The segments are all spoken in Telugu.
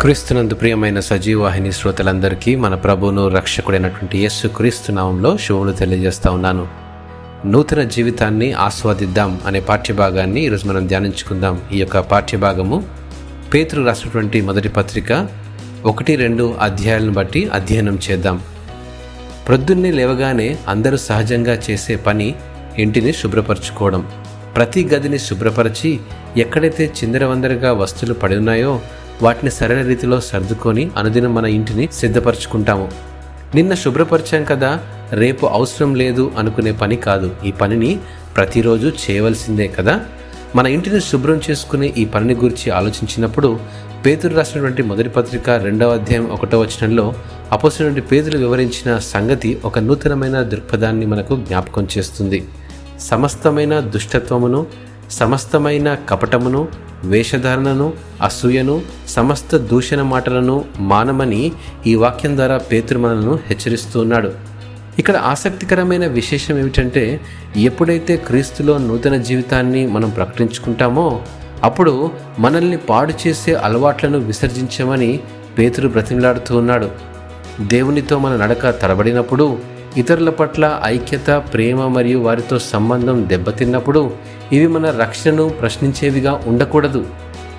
క్రీస్తునందు ప్రియమైన సజీవాహిని శ్రోతలందరికీ మన ప్రభువును రక్షకుడైనటువంటి యేసు క్రీస్తు నామంలో శుభములు తెలియజేస్తా ఉన్నాను. నూతన జీవితాన్ని ఆస్వాదిద్దాం అనే పాఠ్యభాగాన్ని ఈరోజు మనం ధ్యానించుకుందాం. ఈ యొక్క పాఠ్యభాగము పేతురు రాసినటువంటి మొదటి పత్రిక ఒకటి రెండు అధ్యాయాలను బట్టి అధ్యయనం చేద్దాం. ప్రొద్దున్నే లేవగానే అందరూ సహజంగా చేసే పని ఇంటిని శుభ్రపరచుకోవడం. ప్రతి గదిని శుభ్రపరిచి ఎక్కడైతే చిందరవందరగా వస్తువులు పడి ఉన్నాయో వాటిని సరైన రీతిలో సర్దుకొని అనుదినం మన ఇంటిని సిద్ధపరచుకుంటాము. నిన్న శుభ్రపరిచాం కదా రేపు అవసరం లేదు అనుకునే పని కాదు. ఈ పనిని ప్రతిరోజు చేయవలసిందే కదా? మన ఇంటిని శుభ్రం చేసుకునే ఈ పనిని గురించి ఆలోచించినప్పుడు పేతురు రాసినటువంటి మొదటి పత్రిక రెండవ అధ్యాయం ఒకటో వచనంలో అపోసినటువంటి పేదలు వివరించిన సంగతి ఒక నూతనమైన దృక్పథాన్ని మనకు జ్ఞాపకం చేస్తుంది. సమస్తమైన దుష్టత్వమును సమస్తమైన కపటమును వేషధారణను అసూయను సమస్త దూషణ మాటలను మానమని ఈ వాక్యం ద్వారా పేతురు మనలను హెచ్చరిస్తూ ఉన్నాడు ఇక్కడ ఆసక్తికరమైన విశేషం ఏమిటంటే ఎప్పుడైతే క్రీస్తులో నూతన జీవితాన్ని మనం ప్రకటించుకుంటామో అప్పుడు మనల్ని పాడు చేసే అలవాట్లను విసర్జించమని పేతురు బ్రతిమలాడుతూ ఉన్నాడు. దేవునితో మన నడక తడబడినప్పుడు ఇతరుల పట్ల ఐక్యత ప్రేమ మరియు వారితో సంబంధం దెబ్బతిన్నప్పుడు ఇవి మన రక్షణను ప్రశ్నించేవిగా ఉండకూడదు.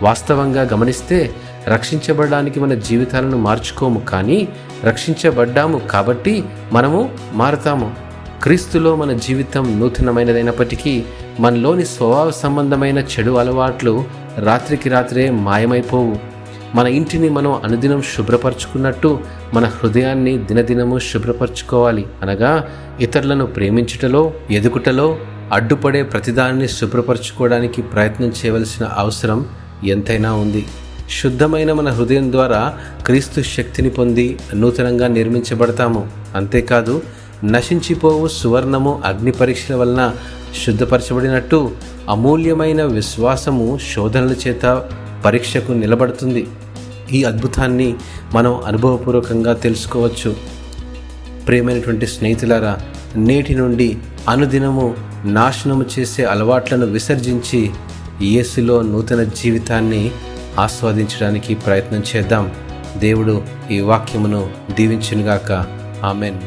వాస్తవంగా గమనిస్తే రక్షించబడడానికి మన జీవితాలను మార్చుకోము కానీ రక్షించబడ్డాము కాబట్టి మనము మారతాము. క్రీస్తులో మన జీవితం నూతనమైనదైనప్పటికీ మనలోని స్వభావ సంబంధమైన చెడు అలవాట్లు రాత్రికి రాత్రే మాయమైపోవు. మన ఇంటిని మనం అనుదినం శుభ్రపరచుకున్నట్టు మన హృదయాన్ని దినదినము శుభ్రపరచుకోవాలి. అనగా ఇతరులను ప్రేమించుటలో ఎదుగుటలో అడ్డుపడే ప్రతిదాన్ని శుభ్రపరచుకోవడానికి ప్రయత్నం చేయవలసిన అవసరం ఎంతైనా ఉంది. శుద్ధమైన మన హృదయం ద్వారా క్రీస్తు శక్తిని పొంది నూతనంగా నిర్మించబడతాము. అంతేకాదు నశించిపోవు సువర్ణము అగ్ని పరీక్షల వలన శుద్ధపరచబడినట్టు అమూల్యమైన విశ్వాసము శోధనల చేత పరీక్షకు నిలబడుతుంది. ఈ అద్భుతాన్ని మనం అనుభవపూర్వకంగా తెలుసుకోవచ్చు. ప్రియమైనటువంటి స్నేహితులారా నేటి నుండి అనుదినము నాశనము చేసే అలవాట్లను విసర్జించి యేసులో నూతన జీవితాన్ని ఆస్వాదించడానికి ప్రయత్నం చేద్దాం. దేవుడు ఈ వాక్యమును దీవించునుగాక. ఆమెన్.